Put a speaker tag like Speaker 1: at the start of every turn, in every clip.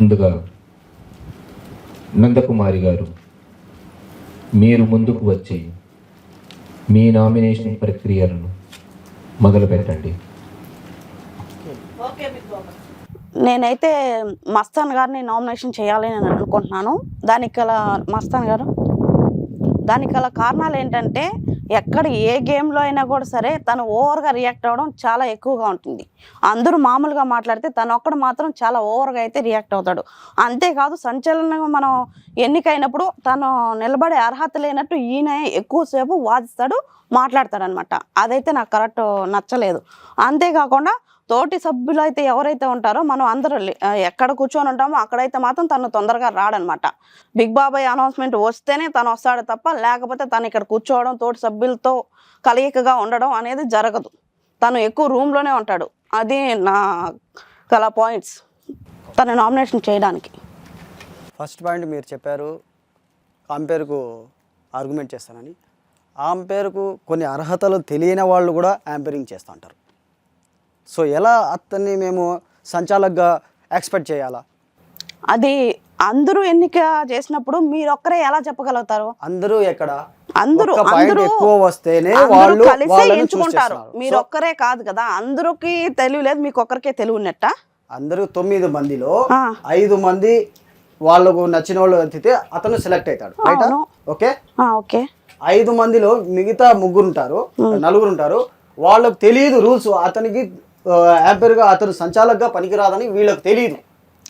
Speaker 1: ముందుగా నందకుమారి గారు మీరు ముందుకు వచ్చి మీ నామినేషన్ ప్రక్రియలను మొదలు పెట్టండి
Speaker 2: నేనైతే మస్తాన్ గారిని నామినేషన్ చేయాలి అని అనుకుంటున్నాను. దానికి గల మస్తాన్ గారు దానికి గల కారణాలు ఏంటంటే ఎక్కడ ఏ గేమ్లో అయినా కూడా సరే తను ఓవర్గా రియాక్ట్ అవ్వడం చాలా ఎక్కువగా ఉంటుంది. అందరూ మామూలుగా మాట్లాడితే తను ఒక్కడు మాత్రం చాలా ఓవర్గా అయితే రియాక్ట్ అవుతాడు. అంతేకాదు సంచలనంగా మనం ఎన్నికైనప్పుడు తను నిలబడే అర్హత లేనట్టు ఈయన ఎక్కువసేపు వాదిస్తాడు మాట్లాడతాడనమాట. అదైతే నాకు కరెక్ట్ నచ్చలేదు. అంతేకాకుండా తోటి సభ్యులు అయితే ఎవరైతే ఉంటారో మనం అందరూ లే- ఎక్కడ కూర్చొని ఉంటామో అక్కడైతే మాత్రం తను తొందరగా రాడనమాట. బిగ్ బాబాయ్ అనౌన్స్మెంట్ వస్తేనే తను వస్తాడు తప్ప లేకపోతే తను ఇక్కడ కూర్చోవడం తోటి సభ్యులతో కలయికగా ఉండడం అనేది జరగదు. తను ఎక్కువ రూమ్లోనే ఉంటాడు. అది నా గల పాయింట్స్. తను నామినేషన్ చేయడానికి.
Speaker 3: ఫస్ట్ పాయింట్ మీరు చెప్పారు ఆంపేర్కు ఆర్గ్యుమెంట్ చేస్తానని. ఆంపేర్కు కొన్ని అర్హతలు తెలియని వాళ్ళు కూడా యాంపేరింగ్ చేస్తూ ఉంటారు. సో ఎలా అతన్ని మేము సంచాలకుగా ఎక్స్పెక్ట్ చేయాలా?
Speaker 2: అది అందరూ ఎన్నిక చేసినప్పుడు మీరొక్కరే ఎలా చెప్పగలుగుతారు?
Speaker 3: అందరూ ఎక్కడ?
Speaker 2: అందరూ అందరూ
Speaker 3: ఎక్కువ వస్తేనే వాళ్ళు
Speaker 2: కలిసే ఎంచుకుంటారు. మీరు ఒక్కరే కాదు కదా అందరికి తెలియలేదు మీకు ఒక్కరికే తెలివి ఉన్నట్ట?
Speaker 3: అందరూ తొమ్మిది మందిలో. ఐదు మంది వాళ్ళకు నచ్చిన వాళ్ళు ఎత్తితే అతను సెలెక్ట్ అవుతాడు. రైట్. ఓకే?
Speaker 2: ఓకే.
Speaker 3: ఐదు మందిలో మిగతా ముగ్గురు ఉంటారు నలుగురు ఉంటారు వాళ్ళకు తెలియదు రూల్స్ అతనికి గా అతను సంచాలకుగా పనికిరాదని వీళ్ళకి తెలియదు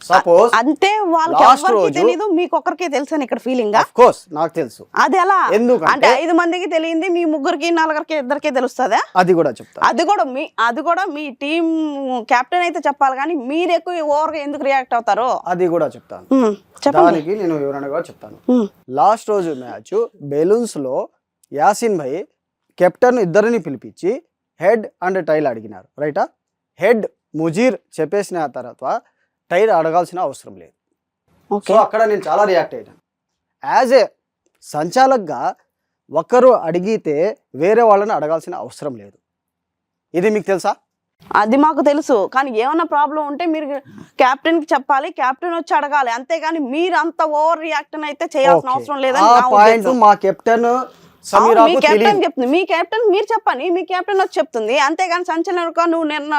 Speaker 3: సపోజ్
Speaker 2: అంతే వాళ్ళకి తెలియదు మీకు ఒక్కరికే తెలుసు అని ఇక్కడ ఫీలింగ్
Speaker 3: కోర్స్ నాకు తెలుసు.
Speaker 2: అది ఎలా?
Speaker 3: ఎందుకంటే-
Speaker 2: అంటే ఐదు మందికి తెలియంది మీ ముగ్గురికి నలుగురికి ఇద్దరికే తెలుస్తుందా?
Speaker 3: అది కూడా చెప్తా.
Speaker 2: అది కూడా మీ అది కూడా మీ టీం కెప్టెన్ అయితే చెప్పాలి కానీ మీరు ఎక్కువ ఓవర్గా ఎందుకు రియాక్ట్ అవుతారో?
Speaker 3: అది కూడా చెప్తాను.
Speaker 2: ఉమ్, చెప్పండి.
Speaker 3: దానికి నేను వివరణగా చెప్తాను. లాస్ట్ రోజు మ్యాచ్ బెలూన్స్లో యాసిన్ భాయ్ కెప్టెన్ ఇద్దరిని పిలిపించి హెడ్ అండ్ టైల్ అడిగినారు. రైటా హెడ్ ముజీర్ చెప్పేసిన తర్వాత టైల్ అడగాల్సిన అవసరం లేదు. సో అక్కడ నేను చాలా రియాక్ట్ అయ్యాను యాజ్ ఏ సంచాలక్గా ఒకరు అడిగితే వేరే వాళ్ళని అడగాల్సిన అవసరం లేదు. ఇది మీకు తెలుసా?
Speaker 2: అది మాకు తెలుసు. కానీ ఏమన్నా ప్రాబ్లం ఉంటే మీరు కెప్టెన్కి చెప్పాలి. కెప్టెన్ వచ్చి అడగాలి. అంతేగాని మీరు అంత ఓవర్ రియాక్షన్ అయితే చేయాల్సిన. అవసరం లేదని ఉద్దేశం.
Speaker 3: మా కెప్టెన్
Speaker 2: మీ కెప్టెన్ చెప్తుంది. మీ కెప్టెన్ మీరు చెప్పండి. మీ కెప్టెన్ వచ్చి చెప్తుంది. అంతేగాని సంచలనగా నువ్వు నిన్న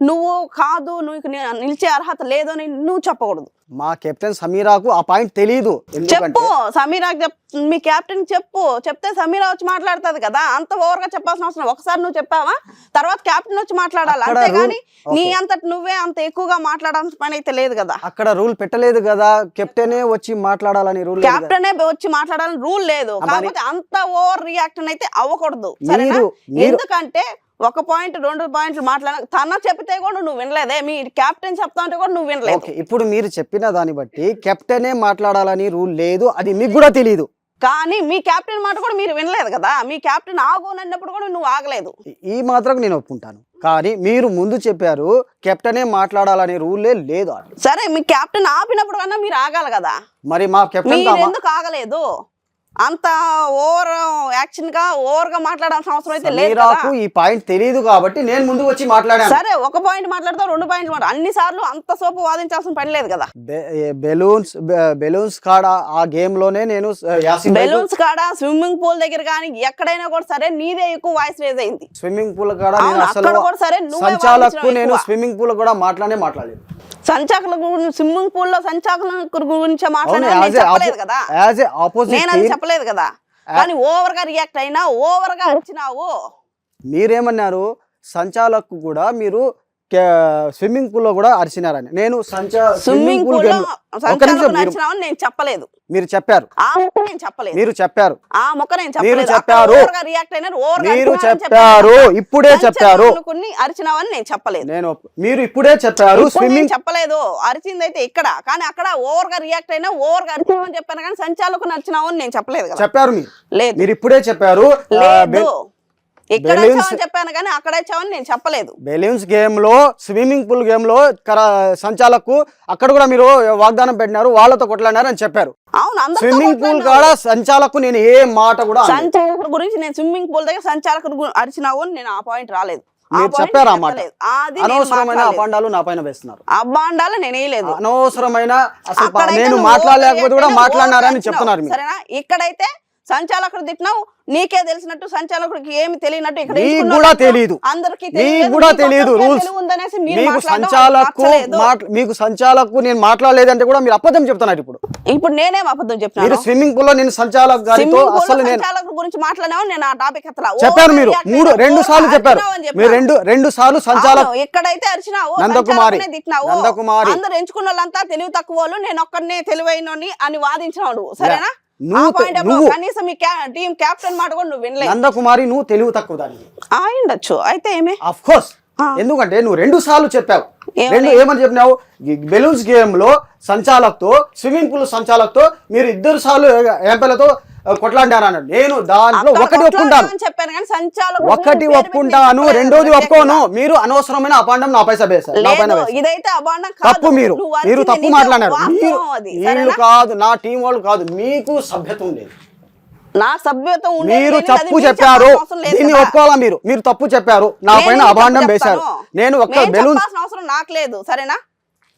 Speaker 2: నువ్వు కాదు నువ్వు నిలిచే అర్హత లేదు అని నువ్వు చెప్పకూడదు.
Speaker 3: మా కెప్టెన్ సమీరాకు ఆ పాయింట్ తెలియదు ఎందుకంటే
Speaker 2: చెప్పు సమీరా మీ కెప్టెన్ చెప్పు. చెప్తే సమీరా వచ్చి మాట్లాడుతుంది కదా అంత ఓవర్గా చెప్పాల్సిన అవసరం ఒకసారి నువ్వు చెప్పావా? తర్వాత కెప్టెన్ వచ్చి మాట్లాడాలి? అంతేగాని నీ. అంతటి నువ్వే అంత ఎక్కువగా మాట్లాడాల్సిన పని అయితే లేదు కదా.
Speaker 3: అక్కడ రూల్ పెట్టలేదు కదా కెప్టెనే వచ్చి మాట్లాడాలని రూల్
Speaker 2: కెప్టెన్ వచ్చి మాట్లాడాలని రూల్ లేదు. కాకపోతే అంత ఓవర్ రియాక్షన్ అయితే అవ్వకూడదు. ఎందుకంటే ఒక పాయింట్ రెండు పాయింట్లు మాట్లాడ తన చెప్తే కూడా నువ్వు వినలేదే. మీ కెప్టెన్ చెప్తా ఉంటే కూడా నువ్వు వినలేదు.
Speaker 3: ఓకే ఇప్పుడు మీరు చెప్పిన దాన్ని బట్టి కెప్టెనే మాట్లాడాలని రూల్ లేదు అది మీకు కూడా తెలియదు
Speaker 2: కానీ మీ కెప్టెన్ మాట కూడా మీరు వినలేదు కదా. మీ కెప్టెన్ ఆగోనన్నప్పుడు కూడా నువ్వు ఆగలేదు.
Speaker 3: ఈ- మాత్రం నేను ఒప్పుకుంటాను. కానీ మీరు ముందు చెప్పారు కెప్టెనే మాట్లాడాలనే రూలే లేదు.
Speaker 2: సరే మీ కెప్టెన్ ఆపినప్పుడు కన్నా మీరు ఆగాలి కదా.
Speaker 3: మరి మా కెప్టెన్
Speaker 2: ఎందుకు ఆగలేదు? అంత ఓవర్ యాక్షన్గా ఓవర్గా మాట్లాడాల్సిన అవసరం అయితే లేదు
Speaker 3: ఈ పాయింట్ తెలియదు కాబట్టి నేను ముందు వచ్చి మాట్లాడాను.
Speaker 2: సరే ఒక పాయింట్ మాట్లాడతావు రెండు పాయింట్లు మాట్లాడు. అన్ని సార్లు అంత సోపు వాదించాల్సిన పని లేదు కదా.
Speaker 3: బెలూన్స్ బెలూన్స్ కాడ ఆ గేమ్లోనే నేను
Speaker 2: బెలూన్స్ కాడ స్విమ్మింగ్ పూల్ దగ్గర కానీ ఎక్కడైనా కూడా సరే నీదే ఎక్కువ వాయిస్ రేజ్ అయింది.
Speaker 3: స్విమ్మింగ్ పూల్ కాడ అసలు
Speaker 2: కూడా సరే నువ్వే
Speaker 3: సంచాలకు నేను. స్విమ్మింగ్ పూల్ కూడా మాట్లాడే మాట్లాడలేదు.
Speaker 2: సంచాకుల గురించి స్విమ్మింగ్ పూల్లో సంచాకుల గురించి నేను చెప్పలేదు కదా. నేను అది చెప్పలేదు కదా. కానీ ఓవర్గా రియాక్ట్ అయినా ఓవర్గా వచ్చినావు
Speaker 3: మీరేమన్నారు? సంచాలకు కూడా మీరు స్విమ్మింగ్ పూల్లో కూడా అరిచినారని. నేను
Speaker 2: స్విమ్మింగ్ పూల్ నేను చెప్పలేదు.
Speaker 3: మీరు చెప్పారు.
Speaker 2: ఆ మొక్క నేను చెప్పలేదు.
Speaker 3: మీరు చెప్పారు.
Speaker 2: ఆ మొక్క నేను
Speaker 3: మీరు చెప్పారు.
Speaker 2: రియాక్ట్ అయినారు
Speaker 3: మీరు చెప్పారు. ఇప్పుడే చెప్పారు.
Speaker 2: కొన్ని అరిచినావని నేను చెప్పలేదు.
Speaker 3: నేను మీరు ఇప్పుడే చెప్పారు. స్విమ్మింగ్
Speaker 2: చెప్పలేదు. అరిచింది అయితే ఇక్కడ. కానీ అక్కడ ఓవర్గా రియాక్ట్ అయినా ఓవర్గా అరిచినావని చెప్పాను. కానీ సంచాలకు నచ్చినావని నేను చెప్పలేదు
Speaker 3: చెప్పారు మీరు.
Speaker 2: లేదు.
Speaker 3: మీరు ఇప్పుడే చెప్పారు.
Speaker 2: లేదు. ఇక్కడ చెప్పాను కానీ అక్కడ వచ్చావని నేను చెప్పలేదు.
Speaker 3: బెలూన్స్ గేమ్లో స్విమ్మింగ్ పూల్ గేమ్లో సంచాలకు అక్కడ కూడా మీరు వాగ్దానం పెట్టినారు వాళ్ళతో కొట్లాడినారు అని చెప్పారు.
Speaker 2: అవును
Speaker 3: స్విమ్మింగ్ పూల్. కాడ సంచాలకు నేను ఏ మాట కూడా.
Speaker 2: సంచాలకుడు గురించి నేను స్విమ్మింగ్ పూల్ దగ్గర సంచాలకుడు గు- అరిచినావు నేను ఆ పాయింట్ రాలేదు.
Speaker 3: మీరు చెప్పారు ఆ మాట? అనవసరమైన నా పైన వేస్తున్నారు.
Speaker 2: అబ్బాండాలు నేను వేయలేదు.
Speaker 3: అనవసరమైన అసలు నేను మాట్లాడలేకపోతే కూడా మాట్లాడినారని చెప్తున్నారు
Speaker 2: సరేనా? ఇక్కడైతే సంచాలకుడు తిట్టినావు నీకే తెలిసినట్టు సంచాలకుడికి ఏమి తెలియనట్టు ఇక్కడ
Speaker 3: కూడా తెలీదు.
Speaker 2: అందరికీ.
Speaker 3: కూడా తెలియదు రూల్స్
Speaker 2: తెలివి ఉందనేసి మీరు
Speaker 3: మీకు సంచాలకు మీకు సంచాలకు నేను మాట్లాడలేదంటే కూడా మీరు అబద్ధం చెప్తున్నారు ఇప్పుడు
Speaker 2: ఇప్పుడు నేనేం అబద్ధం
Speaker 3: మీరు
Speaker 2: చెప్పినాను
Speaker 3: స్విమ్మింగ్ పూల్లో నేను సంచాలక్ గారితో అసలు నేను
Speaker 2: సంచాలకుడి గురించి మాట్లాడినావు నేను ఆ టాపిక్ ఎత్తలా
Speaker 3: చెప్పారు మీరు మూడు రెండు సార్లు చెప్పారు మీరు. రెండు రెండు సార్లు సంచాలక్
Speaker 2: ఎక్కడైతే అరిచినావు
Speaker 3: నందకుమారి. నందకుమారి.
Speaker 2: అందరు ఎంచుకున్న వాళ్ళంతా తెలివి తక్కువ వాళ్ళు నేను ఒక్కరినే తెలివైనని అని వాదించినాడు సరేనా
Speaker 3: నువ్వు
Speaker 2: కనీసం మీ టీం కెప్టెన్ మాట కూడా నువ్వు వినలేదు.
Speaker 3: నందకుమారి నువ్వు తెలివి తక్కువ దానికి.
Speaker 2: అయిండొచ్చు అయితే ఏమే?
Speaker 3: అఫ్ కోర్స్
Speaker 2: ఆ.
Speaker 3: ఎందుకంటే నువ్వు రెండు సార్లు చెప్పావు? రెండు ఏమని చెప్పినావు? బెలూన్స్ గేమ్లో సంచాలక్తో స్విమ్మింగ్ పూల్ సంచాలక్తో మీరు ఇద్దరు సార్లు ఎంపీలతో కొట్లాడారు అన్నాడు. నేను దాంట్లో
Speaker 2: అక్కడ
Speaker 3: ఒకటి ఒప్పుకుంటాను. ఒకటి ఒప్పుకుంటాను రెండోది. ఒప్పుకోను. మీరు అనవసరమైన అపాండం నా పైసా వేశారు నా పైన
Speaker 2: లేదు
Speaker 3: తప్పు మీరు. మీరు తప్పు మాట్లాడారు మీరు కాదు నా టీం వాళ్ళు కాదు మీకు సభ్యత ఉండేది
Speaker 2: నా సభ్యత
Speaker 3: మీరు తప్పు చెప్పారు. దీన్ని. ఒప్పుకోవాలా మీరు? మీరు తప్పు చెప్పారు. నా పైన అభాండం వేశారు? నేను ఒక్క బెలూన్
Speaker 2: అవసరం నాకు లేదు సరేనా?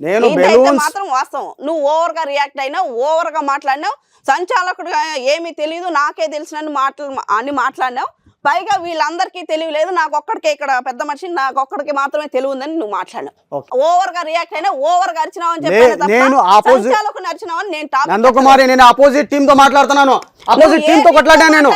Speaker 3: నేను బెలూన్స్
Speaker 2: మాత్రం వాస్తవం. నువ్వు ఓవర్గా రియాక్ట్ అయినావు ఓవర్గా మాట్లాడినావు సంచాలకుడు ఏమీ తెలియదు నాకే తెలిసిన మాటలు అని మాట్లాడినావు. పైగా వీళ్ళందరికీ తెలివి లేదు. నాకు ఒక్కడికే ఇక్కడ పెద్ద మనిషి నాకు ఒక్కడికి మాత్రమే తెలివి ఉందని నువ్వు మాట్లాడినావు. ఓవర్గా రియాక్ట్ అయినా ఓవర్గా అరిచినావు అని తప్ప
Speaker 3: నేను
Speaker 2: అరిచినావు అని నేను
Speaker 3: నందకుమారి నేను అపోజిట్ టీమ్తో మాట్లాడుతున్నాను.
Speaker 2: నువ్వు
Speaker 3: టీమ్తో నేను.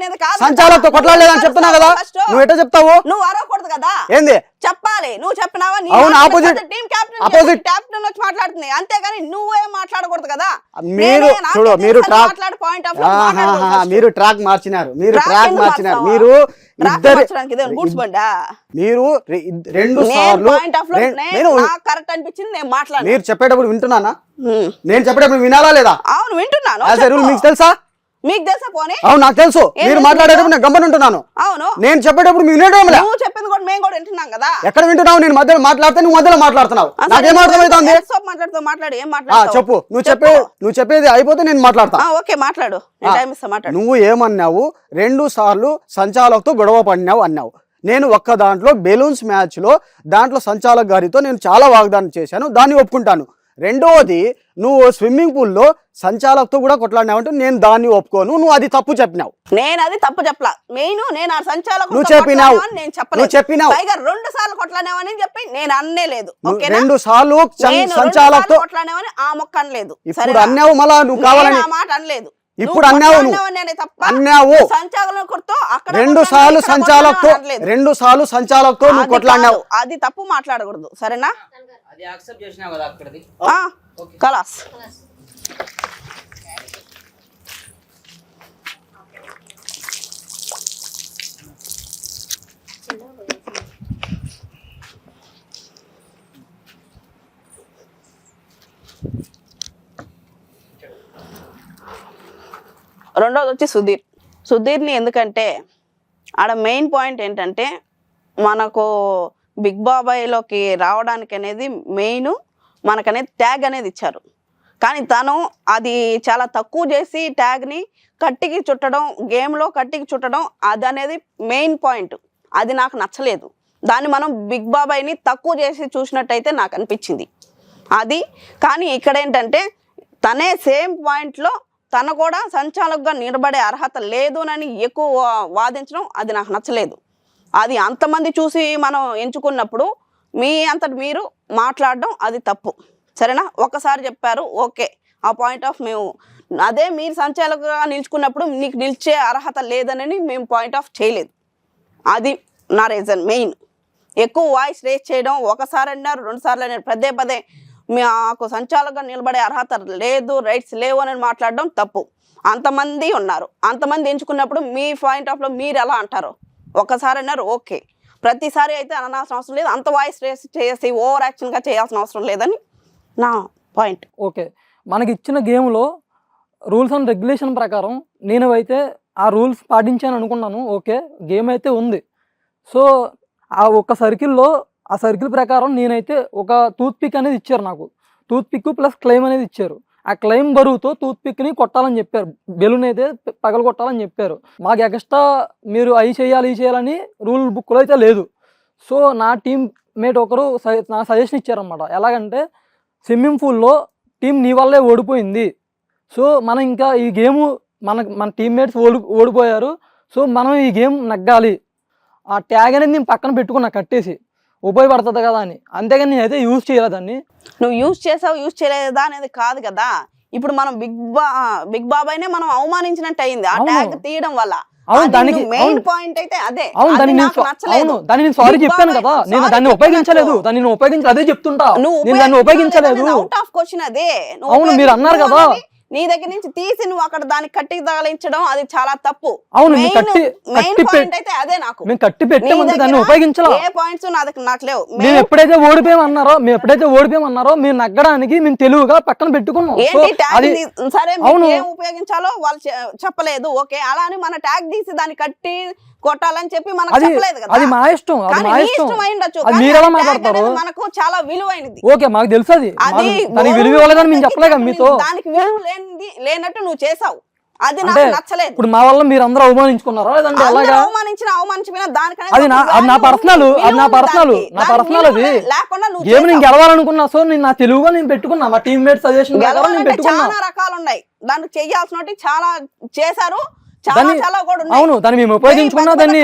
Speaker 2: కాదు కదా.
Speaker 3: సంచాలకుతో కొట్లాడలేదని చెప్తున్నా కదా. నువ్వు ఎట్లా చెప్తావు?
Speaker 2: నువ్వు అరవకూడదు కదా?
Speaker 3: ఏంది?
Speaker 2: చెప్పాలి. నువ్వు చెప్పినావా?
Speaker 3: అవును,
Speaker 2: పెద్ద టీం కెప్టెన్
Speaker 3: opposite-
Speaker 2: కెప్టెన్ వచ్చి మాట్లాడుతుంది. అంతేగాని నువ్వే మాట్లాడకూడదు కదా?
Speaker 3: మీరు చూడు మీరు ట్రాక్
Speaker 2: మాట్లాడే
Speaker 3: ఆహాహా,
Speaker 2: first.
Speaker 3: మీరు ట్రాక్ మార్చినారు. మీరు ట్రాక్ మార్చినారు? మీరు? మీరు రెండు సార్లు
Speaker 2: కరెక్ట్ అనిపించింది నేను మాట్లాడాను.
Speaker 3: మీరు చెప్పేటప్పుడు వింటున్నానా. నేను చెప్పేటప్పుడు వినాలా లేదా?
Speaker 2: అవును వింటున్నాను.
Speaker 3: రూల్. మీకు తెలుసా?
Speaker 2: మీకు తెలుసా పోనీ?
Speaker 3: అవును నాకు తెలుసు. మీరు మాట్లాడేటప్పుడు నేను గమ్మని ఉంటున్నాను
Speaker 2: అవును.
Speaker 3: నేను చెప్పేటప్పుడు మీరు వినడం లే
Speaker 2: నువ్వు చెప్పింది కూడా మేము కూడా వింటున్నాం కదా.
Speaker 3: ఎక్కడ వింటున్నావు? నేను మధ్యలో మాట్లాడితే నువ్వు మధ్యలో మాట్లాడుతున్నావు. నాకేం అర్థమవుతుంది?
Speaker 2: ఎంతసేపు మాట్లాడుతావు మాట్లాడు ఏం
Speaker 3: చెప్పు. నువ్వు చెప్పే. నువ్వు చెప్పేది అయిపోతే నేను మాట్లాడతా.
Speaker 2: ఓకే మాట్లాడు.
Speaker 3: నువ్వు ఏమన్నావు? రెండు సార్లు సంచాలకుతో గొడవ పడినావు అన్నావు. నేను ఒక్క దాంట్లో బెలూన్స్ మ్యాచ్లో దాంట్లో సంచాలక్ గారితో నేను చాలా వాగ్దానం చేశాను. దాన్ని ఒప్పుకుంటాను. రెండవది నువ్వు స్విమ్మింగ్ పూల్లో సంచాలకుతో కూడా కొట్లాడినావంటే నేను దాన్ని ఒప్పుకోను. నువ్వు అది తప్పు చెప్పినావు.
Speaker 2: నేను అది తప్పు చెప్పలా. మెయిన్ నేను ఆ సంచాలకుడితో
Speaker 3: నువ్వు చెప్పినావు.
Speaker 2: నేను చెప్పలేదు.
Speaker 3: చెప్పినావు.
Speaker 2: పైగా రెండు సార్లు కొట్లాడావని చెప్పి నేను అననే లేదు.
Speaker 3: రెండు సార్లు సంచాలకుతో
Speaker 2: సార్లు కొట్లాడావని ఆ మొక్క అనలేదు.
Speaker 3: ఇప్పుడు? అన్నావు మళ్ళా నువ్వు కావాలని.
Speaker 2: ఆ మాట అనలేదు.
Speaker 3: ఇప్పుడు అన్నావు.
Speaker 2: కొట్లాడినావని
Speaker 3: అన్నావు. రెండు సార్లు సంచాలకుతో. రెండు సార్లు సంచాలకుతో నువ్వు కొట్లాడినావు.
Speaker 2: అది తప్పు మాట్లాడకూడదు. సరేనా?
Speaker 4: అది యాక్సెప్ట్ చేసినావు కదా అక్కడది.
Speaker 2: ఆ, కలాస్. రెండోది వచ్చి సుధీర్. సుధీర్ని ఎందుకంటే ఆడ మెయిన్ పాయింట్ ఏంటంటే మనకు బిగ్ బాబాయ్లోకి రావడానికి అనేది మెయిన్ మనకనేది ట్యాగ్ అనేది ఇచ్చారు. కానీ తను అది చాలా తక్కువ చేసి ట్యాగ్ని కట్టికి చుట్టడం గేమ్లో కట్టికి చుట్టడం అది అనేది మెయిన్ పాయింట్. అది నాకు నచ్చలేదు. దాన్ని మనం బిగ్ బాబాయ్ని తక్కువ చేసి చూసినట్టయితే నాకు అనిపించింది. అది కానీ ఇక్కడ ఏంటంటే తనే సేమ్ పాయింట్లో తను కూడా సంచాలకుగా నిలబడే అర్హత లేదునని ఎక్కువ వాదించడం అది నాకు నచ్చలేదు. అది అంతమంది చూసి మనం ఎంచుకున్నప్పుడు మీ అంతటి మీరు మాట్లాడడం అది తప్పు. సరేనా? ఒకసారి చెప్పారు ఓకే. ఆ పాయింట్ ఆఫ్ మేము అదే మీరు సంచాలకుగా నిల్చుకున్నప్పుడు నీకు నిలిచే అర్హత లేదని మేము పాయింట్ ఆఫ్ చేయలేదు. అది నా రీజన్ మెయిన్. ఎక్కువ వాయిస్ రేస్ చేయడం ఒకసారి అన్నారు రెండు సార్లు అన్నారు పదే పదే మాకు సంచాలకుగా నిలబడే అర్హత లేదు రైట్స్ లేవు అని మాట్లాడడం తప్పు. అంతమంది ఉన్నారు. అంతమంది ఎంచుకున్నప్పుడు మీ పాయింట్ ఆఫ్లో మీరు ఎలా అంటారు ఒకసారి అన్నారు ఓకే. ప్రతిసారి అయితే అనాల్సిన అవసరం లేదు. అంత వాయిస్ రేస్ చేసి ఓవర్ యాక్షన్గా చేయాల్సిన అవసరం లేదని నా పాయింట్.
Speaker 5: ఓకే. మనకి ఇచ్చిన గేమ్లో రూల్స్ అండ్ రెగ్యులేషన్ ప్రకారం నేను అయితే ఆ రూల్స్ పాటించాను అనుకున్నాను. ఓకే. గేమ్ అయితే ఉంది. సో ఆ ఒక సర్కిల్లో ఆ సర్కిల్ ప్రకారం నేనైతే ఒక టూత్ పిక్ అనేది ఇచ్చారు నాకు. టూత్ పిక్ ప్లస్ క్లెయిమ్ అనేది ఇచ్చారు. ఆ క్లెయిమ్ బరువుతో టూత్పిక్ని కొట్టాలని చెప్పారు. బెలూన్ అయితే పగల కొట్టాలని చెప్పారు. మాకు ఎక్స్ట్రా మీరు అవి చేయాలి ఇవి చేయాలని రూల్ బుక్లో అయితే లేదు. సో నా టీం మేట్ ఒకరు నా సజెషన్ ఇచ్చారనమాట ఎలాగంటే స్విమ్మింగ్ పూల్లో టీం నీ వల్లే ఓడిపోయింది. సో మనం ఇంకా ఈ గేమ్ మన మన టీమ్మేట్స్ ఓడి ఓడిపోయారు. సో మనం ఈ గేమ్ నగ్గాలి. ఆ ట్యాగ్ అనేది నేను పక్కన పెట్టుకున్నా కట్టేసి. ఉపయోగపడుతుంది కదా అని. అంతేగాని నేనైతే యూజ్ చేయలేదు దాన్ని.
Speaker 2: నువ్వు యూజ్ చేసావు యూజ్ చేయలేదా అనేది కాదు కదా. ఇప్పుడు మనం బిగ్ బా బిగ్ బాబాయ్నే మనం అవమానించినట్టు అయింది. ఆ. ట్యాగ్ తీయడం వల్ల.
Speaker 5: అవును దానికి
Speaker 2: మెయిన్ పాయింట్ అయితే అదే.
Speaker 5: అవును దాన్ని నేను. అవును దాన్ని సారీ చెప్పాను కదా. నేను దాన్ని ఉపయోగించలేదు. దాన్ని నేను ఉపయోగించలేదు అదే చెప్తుంటా.
Speaker 2: నువ్వు
Speaker 5: నేను దాన్ని ఉపయోగించలేదు
Speaker 2: అవుట్ ఆఫ్ క్వశ్చన్ అదే.
Speaker 5: అవును, మీరు అన్నారు కదా.
Speaker 2: నీ దగ్గర నుంచి తీసి నువ్వు అక్కడ దానికి కట్టి తగలించడం అది చాలా తప్పు.
Speaker 5: అవును,
Speaker 2: మెయిన్ పాయింట్ అయితే అదే నాకు.
Speaker 5: మేము కట్టి
Speaker 2: నీ
Speaker 5: పెట్టామంటే దాన్ని ఉపయోగించాలా?
Speaker 2: ఏ పాయింట్స్ నాకు లేవు.
Speaker 5: మేము ఎప్పుడైతే ఓడిపోయామన్నారో మేము ఎప్పుడైతే ఓడిపోయామన్నారో మేము నగ్గడానికి మేము తెలివిగా పక్కన పెట్టుకున్నాం.
Speaker 2: సరే. ఏం ఉపయోగించాలో వాళ్ళు చెప్పలేదు. ఓకే అలా అని మన ట్యాగ్ తీసి దాన్ని కట్టి కొట్టాలని చెప్పి మనకు
Speaker 5: అది
Speaker 2: చెప్పలేదు కదా.
Speaker 5: అది మా ఇష్టం అది
Speaker 2: కానీ
Speaker 5: మా
Speaker 2: నీ
Speaker 5: ఇష్టం.
Speaker 2: ఇష్టం అయి ఉండొచ్చు.
Speaker 5: అది
Speaker 2: కానీ
Speaker 5: మీరు ఎలా మాట్లాడతారు?
Speaker 2: అనేది మనకు చాలా విలువైనది.
Speaker 5: ఓకే మాకు తెలుసు అది.
Speaker 2: అది
Speaker 5: మాకు దానికి
Speaker 2: గౌరవం
Speaker 5: విలువ ఇవ్వలేదని మేము చెప్పలేక మీతో?
Speaker 2: దానికి విలువ లేనిది లేనట్టు నువ్వు చేసావు అది
Speaker 5: అంటే
Speaker 2: నాకు నచ్చలేదు.
Speaker 5: ఇప్పుడు మా వల్ల మీరు అందరూ అవమానించుకున్నారా? లేదంటే
Speaker 2: అందరూ
Speaker 5: అలాగా?
Speaker 2: అవమానించిన అవమానించిన దానికనేది
Speaker 5: అది నా-
Speaker 2: ఒక
Speaker 5: అది నా
Speaker 2: value
Speaker 5: personal,
Speaker 2: ఉంది,
Speaker 5: అది నా
Speaker 2: విలువ ఉంది
Speaker 5: personal,
Speaker 2: దానికి.
Speaker 5: నా
Speaker 2: దానికి
Speaker 5: personal
Speaker 2: విలువ
Speaker 5: అది.
Speaker 2: లేకుండా నువ్వు
Speaker 5: గేమ్ నేను
Speaker 2: చేసావు.
Speaker 5: గెలవాలనుకున్నా సో నేను నా తెలుగుగా నేను పెట్టుకున్నా మా టీమ్మేట్ సజెషన్ ప్రకారం నేను
Speaker 2: గెలవాలంటే
Speaker 5: పెట్టుకున్నా.
Speaker 2: చాలా రకాలు ఉన్నాయి దానికి చెయ్యాల్సినవి చాలా చేశారు.
Speaker 5: దాన్ని అవును దాన్ని మేము ఉపయోగించుకున్నా దాన్ని.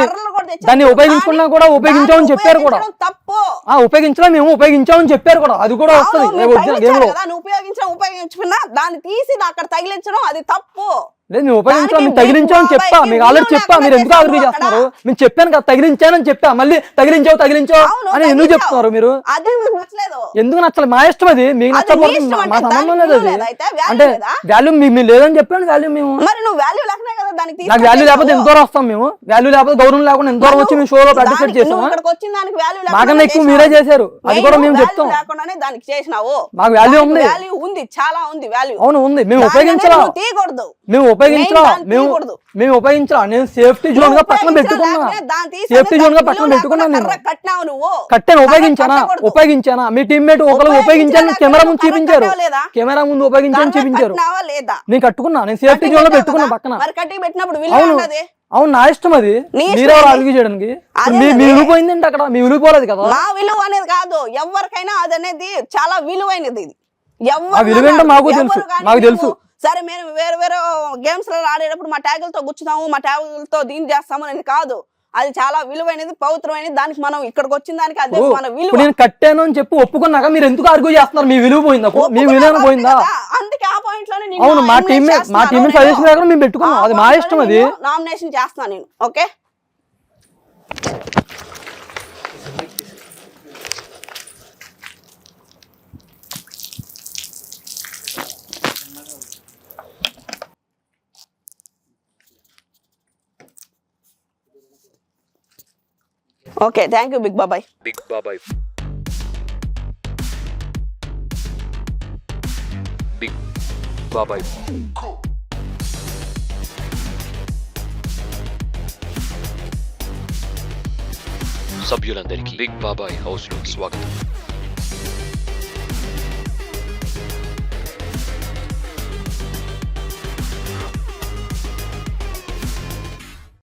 Speaker 5: దాన్ని ఉపయోగించుకున్నా
Speaker 2: కానీ
Speaker 5: కూడా ఉపయోగించామని చెప్పారు కూడా.
Speaker 2: ఉపయోగించడం తప్పు.
Speaker 5: ఆ ఉపయోగించలా మేము ఉపయోగించామని చెప్పారు కూడా. అది కూడా వస్తుంది.
Speaker 2: ఉపయోగించడం ఉపయోగించుకున్నా దాన్ని తీసి అక్కడ తగిలించడం అది తప్పు.
Speaker 5: లేదు మేము ఉపయోగించాం
Speaker 2: దానికి
Speaker 5: మేము తగిలించామని చెప్పా. మీకు ఆల్రెడీ చెప్పా. మీరు ఎందుకు
Speaker 2: చేసావు
Speaker 5: చేస్తున్నారు. మేము చెప్పాను కదా తగిలించానని చెప్పా. మళ్ళీ తగిలించావు తగిలించావు అని ఎందుకు. చెప్తున్నారు మీరు? ఎందుకు నచ్చలేదు మా ఇష్టం అది. మీకు
Speaker 2: మీ
Speaker 5: నచ్చకపోతే మా- మా సంబంధం లేదు అది. అంటే? వాల్యూ మీకు లేదని చెప్పాను వాల్యూ మేము.
Speaker 2: మరి నువ్వు వాల్యూ లేకనే కదా దానికి
Speaker 5: నాకు వాల్యూ లేకపోతే ఎంత దూరం వస్తాం మేము. వాల్యూ లేకపోతే గౌరవం లేకుండా ఎంత దూరం వచ్చి మేము షోలో పార్టిసిపేట్ చేసామా?
Speaker 2: వాల్యూ
Speaker 5: మాకన్నా ఎక్కువ మీరే చేశారు. అది కూడా మేము చెప్తాం.
Speaker 2: లేకుండానే దానికి చేసినావు.
Speaker 5: మాకు value ఉంది.
Speaker 2: వాల్యూ ఉంది చాలా ఉంది వాల్యూ
Speaker 5: అవును ఉంది. మేము ఉపయోగించలా. మేము మేము నేను సేఫ్టీ జోన్గా పక్కన పెట్టుకున్నా. సేఫ్టీ జోన్గా పక్కన పెట్టుకున్నాను నేను.
Speaker 2: కట్టినావు నువ్వు.
Speaker 5: కట్టాను? ఉపయోగించానా? మీ టీమ్మేట్ ఒకరు ఉపయోగించాను? కెమెరా ముందు చూపించారు? కెమెరా ముందు ఉపయోగించాను చూపించారు. నేను కట్టుకున్నా. నేను సేఫ్టీ
Speaker 2: జోన్లో
Speaker 5: పెట్టుకున్నా? పక్కన.
Speaker 2: మరి కట్టి పెట్టినప్పుడు విలువ
Speaker 5: అవును. అవును నా ఇష్టం అది.
Speaker 2: నీ అది.
Speaker 5: అడుగు చేయడానికి? మీ. విలువ అక్కడ. మీ విలువ పోలేదు కదా?
Speaker 2: మా విలువ అనేది కాదు. ఎవరికైనా అది అనేది చాలా విలువైనది ఇది. ఎవరు?
Speaker 5: మాకు తెలుసు.
Speaker 2: మేము-
Speaker 5: తెలుసు.
Speaker 2: సరే మేము వేరే వేరే గేమ్స్లో ఆడేటప్పుడు మా ట్యాగులతో గుచ్చుతాము మా ట్యాగులతో దీన్ని చేస్తాము అనేది కాదు. అది చాలా విలువైనది పవిత్రమైనది. దానికి మనం ఇక్కడికి వచ్చిన దానికి అదే మన విలువ.
Speaker 5: నేను కట్టాను అని చెప్పి ఒప్పుకున్నాక మీరు ఎందుకు ఆర్గ్యూ చేస్తున్నారు? మీ విలువ పోయిందా? మీ విలువ పోయిందా?
Speaker 2: అందుకే ఆ పాయింట్లోనే
Speaker 5: అవును మా టీమ్ మా టీమ్
Speaker 2: నేను.
Speaker 5: సజెషన్ ప్రకారం మేము పెట్టుకున్నాం. అది మా ఇష్టం అది.
Speaker 2: నామినేషన్ చేస్తున్నాను నేను okay? Okay thank you big బాబాయ్
Speaker 6: బిగ్ బాబాయ్ బిగ్ బాబాయ్ సభ్యులందరికీ బిగ్ బాబాయ్ హౌస్లోకి స్వాగతం.